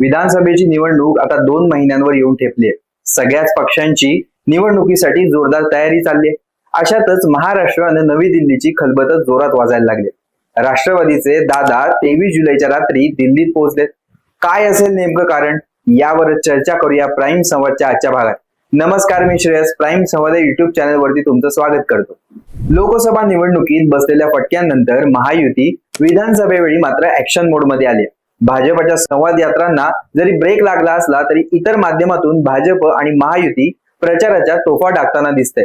विधानसभेची निवडणूक आता दोन महिन्यांवर येऊन ठेपली आहे. सगळ्याच पक्षांची निवडणुकीसाठी जोरदार तयारी चालली आहे. अशातच महाराष्ट्र आणि नवी दिल्लीची खलबतच जोरात वाजायला लागली. राष्ट्रवादीचे दादा तेवीस जुलैच्या रात्री दिल्लीत पोहोचलेत. काय असेल नेमकं कारण? यावर चर्चा करूया प्राईम संवादच्या आजच्या भागात. नमस्कार मी Shreyas. Prime Samvad YouTube channel वरती तुमचं स्वागत करतो. लोकसभा निवडणुकीत बसलेल्या फटक्यानंतर महायुती विधानसभेवेळी मात्र ऍक्शन मोडमध्ये आली भाजपच्या संवाद यात्रांना जरी ब्रेक लागला असला तरी इतर माध्यमातून भाजप आणि महायुती प्रचाराच्या तोफा टाकताना दिसते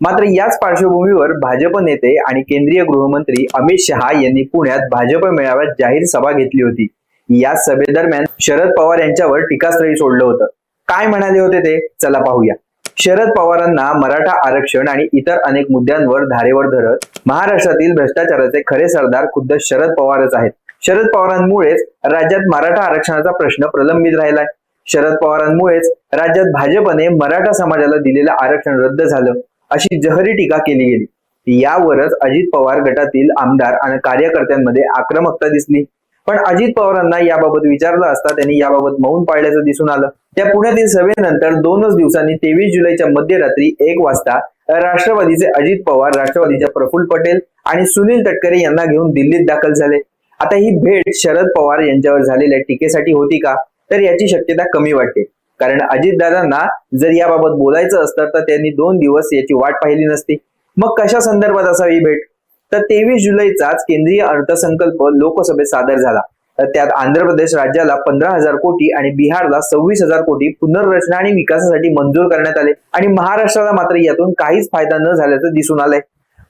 मात्र याच पार्श्वभूमीवर भाजप नेते आणि केंद्रीय गृहमंत्री अमित शहा यांनी पुण्यात भाजप मेळाव्यात जाहीर सभा घेतली होती. या सभेदरम्यान शरद पवार यांच्यावर टीकास्त्रही सोडलं होतं. काय म्हणाले होते ते? चला पाहूया. शरद पवारांना मराठा आरक्षण आणि इतर अनेक मुद्द्यांवर धारेवर धरत महाराष्ट्रातील भ्रष्टाचाराचे खरे सरदार खुद्द शरद पवारच आहेत. शरद पवारांमुळेच राज्यात मराठा आरक्षणाचा प्रश्न प्रलंबित राहिलाय. शरद पवारांमुळेच राज्यात भाजपने मराठा समाजाला दिलेलं आरक्षण रद्द झालं अशी जहरी टीका केली गेली. यावरच अजित पवार गटातील आमदार आणि कार्यकर्त्यांमध्ये आक्रमकता दिसली. पण अजित पवारांना याबाबत विचारलं असता त्यांनी याबाबत मौन पाळल्याचं दिसून आलं. त्या पुण्यातील सभेनंतर दोनच दिवसांनी तेवीस जुलैच्या मध्यरात्री एक वाजता राष्ट्रवादीचे अजित पवार राष्ट्रवादीच्या प्रफुल्ल पटेल आणि सुनील तटकरे यांना घेऊन दिल्लीत दाखल झाले. आता ही भेट शरद पवार यांच्यावर झालेल्या टीकेसाठी होती का? तर याची शक्यता कमी वाटते. कारण अजितदादांना जर याबाबत बोलायचं असतं तर त्यांनी दोन दिवस याची वाट पाहिली नसती. मग कशा संदर्भात असावी ही भेट? तर तेवीस जुलैचाच केंद्रीय अर्थसंकल्प लोकसभेत सादर झाला. तर त्यात आंध्र प्रदेश राज्याला पंधरा हजार कोटी आणि बिहारला सव्वीस हजार कोटी पुनर्रचना आणि विकासासाठी मंजूर करण्यात आले. आणि महाराष्ट्राला मात्र यातून काहीच फायदा न झाल्याचं दिसून आलंय.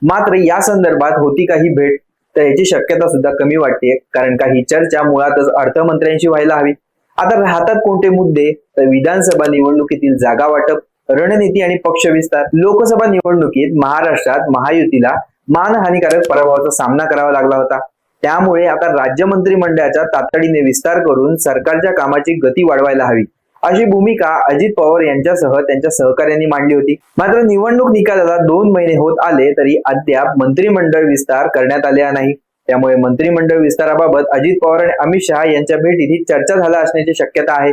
मात्र या संदर्भात होती काही भेट तर याची शक्यता सुद्धा कमी वाटते कारण का ही चर्चा मुळातच अर्थमंत्र्यांशी व्हायला हवी. आता राहतात कोणते मुद्दे? तर विधानसभा निवडणुकीतील जागा वाटप रणनीती आणि पक्ष विस्तार. लोकसभा निवडणुकीत महाराष्ट्रात महायुतीला मानहानिकारक पराभवाचा सामना करावा लागला होता. त्यामुळे आता राज्य मंत्रिमंडळाचा तातडीने विस्तार करून सरकारच्या कामाची गती वाढवायला हवी. अशी भूमिका अजित पवार यांच्यासह त्यांच्या सहकार्यांनी मांडली होती. मात्र निवडणूक निकालाला दोन महिने होत आले तरी अद्याप मंत्रिमंडळ विस्तार करण्यात आलेला नाही. त्यामुळे मंत्रिमंडळ विस्ताराबाबत अजित पवार आणि अमित शहा यांच्या भेटीत ही चर्चा झाला असण्याची शक्यता आहे.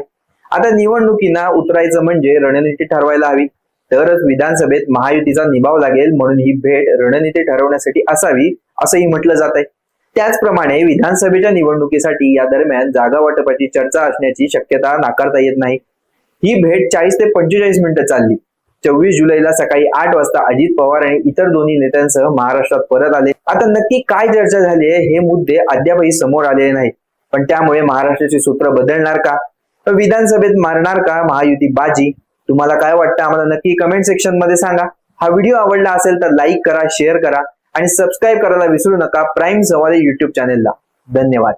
आता निवडणुकींना उतरायचं म्हणजे रणनीती ठरवायला हवी. तरच विधानसभेत महायुतीचा निभाव लागेल म्हणून ही भेट रणनीती ठरवण्यासाठी असावी असंही म्हटलं जात आहे त्याचप्रमाणे विधानसभेच्या निवडणुकीसाठी या दरम्यान जागा वाटपाची चर्चा असण्याची शक्यता नाकारता येत नाही. ही भेट चाळीस ते पंचेचाळीस मिनिटं चालली. चोवीस जुलैला सकाळी आठ वाजता अजित पवार आणि इतर दोन्ही नेत्यांसह महाराष्ट्रात परत आले. आता नक्की काय चर्चा झाली आहे हे मुद्दे अद्यापही समोर आलेले नाहीत. पण त्यामुळे महाराष्ट्राची सूत्र बदलणार का? तर विधानसभेत मारणार का महायुती बाजी? तुम्हाला काय वाटतं आम्हाला नक्की कमेंट सेक्शनमध्ये सांगा. हा व्हिडिओ आवडला असेल तर लाईक करा शेअर करा आणि सबस्क्राईब करायला विसरू नका. प्राईम सवारी युट्यूब चॅनेलला धन्यवाद.